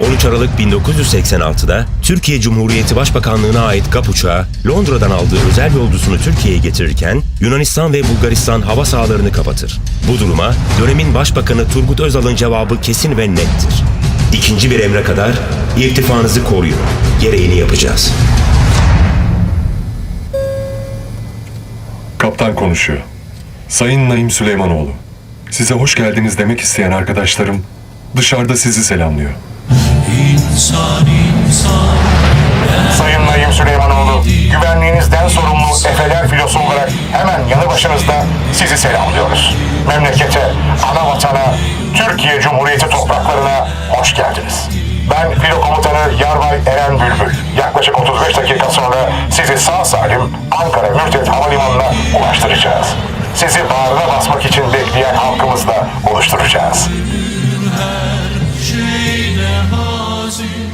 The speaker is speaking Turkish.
13 Aralık 1986'da Türkiye Cumhuriyeti Başbakanlığı'na ait GAP uçağı Londra'dan aldığı özel yolcusunu Türkiye'ye getirirken Yunanistan ve Bulgaristan hava sahalarını kapatır. Bu duruma dönemin Başbakanı Turgut Özal'ın cevabı kesin ve nettir. İkinci bir emre kadar irtifanızı koruyun. Gereğini yapacağız. Kaptan konuşuyor. Sayın Naim Süleymanoğlu. Size hoş geldiniz demek isteyen arkadaşlarım dışarıda sizi selamlıyor. Sayın Naim Süleymanoğlu, güvenliğinizden sorumlu Efeler filosu olarak hemen yanı başınızda sizi selamlıyoruz. Memlekete, ana vatana, Türkiye Cumhuriyeti topraklarına hoş geldiniz. Ben filo komutanı Yarbay Eren Bülbül. Yaklaşık 35 dakika sonra sizi sağ salim Ankara Mürtet Havalimanı'na ulaştıracağız. Sizi bağrına basmak için bekleyen halkımızla buluşturacağız. sin.